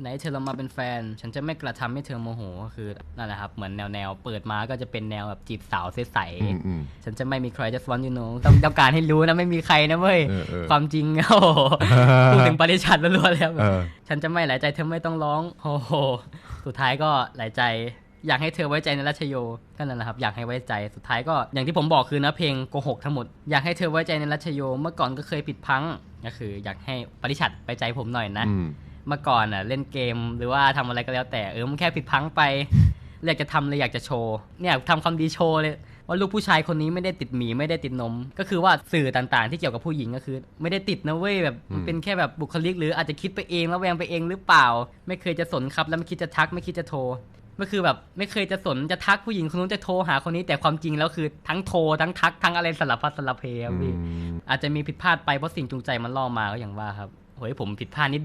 ไหนเธอลองมาเป็นแฟน ฉันจะไม่กระทำให้เธอโมโหก็คือนั่นแหละครับ เหมือนแนวแนวๆเปิดมาก็จะเป็นแนวแบบจีบสาวใสอืมอืมๆฉันจะไม่มีใคร just want you know ต้องต้องการให้รู้นะไม่มีใครนะเว้ยเออเออความจริงโอ้โหพูดถึงปริชัดล้วนๆแล้วแบบเออฉันจะไม่หลายใจเธอไม่ต้องร้องโอ้โหสุดท้ายก็หลายใจอยากให้เธอไว้ใจในรัชโยก็นั่นแหละครับ อยากให้ไว้ใจสุดท้ายก็อย่างที่ผมบอกคือเนื้อเพลงโกหกทั้งหมด อยากให้เธอไว้ใจในรัชโยเมื่อก่อนก็เคยผิดพลังก็คือ อยากให้ปริชัดไปใจผมหน่อยนะอืม เมื่อก่อนอะเล่นเกมหรือว่าทำอะไรก็แล้วแต่เออมันแค่ผิดพลังไปอยากจะทำเลยอยากจะโชว์เนี่ยทำความดีโชว์เลยว่าลูกผู้ชายคนนี้ไม่ได้ติดหมีไม่ได้ติดนม ก็คือว่าสื่อต่างๆ ที่เกี่ยวกับผู้หญิงก็คือ ไม่ได้ติดนะเว้ยแบบมันเป็นแค่แบบบุคลิก หรืออาจจะคิดไปเองแล้วแวงไปเองหรือเปล่า ไม่เคยจะสนครับแล้วไม่คิดจะทักไม่คิดจะโทรก็คือแบบไม่เคยจะสนจะทักผู้หญิงคนนู้นจะโทรหาคนนี้แต่ความจริงแล้วคือทั้งโทรทั้งทักทั้งอะไรสลับพัดสลับเพครับพี่อืมอาจจะมีผิดพลาดไปเพราะสิ่งจูงใจมันล่อมาก็อย่างว่าครับเฮ้ยผมผิดพลาดนิด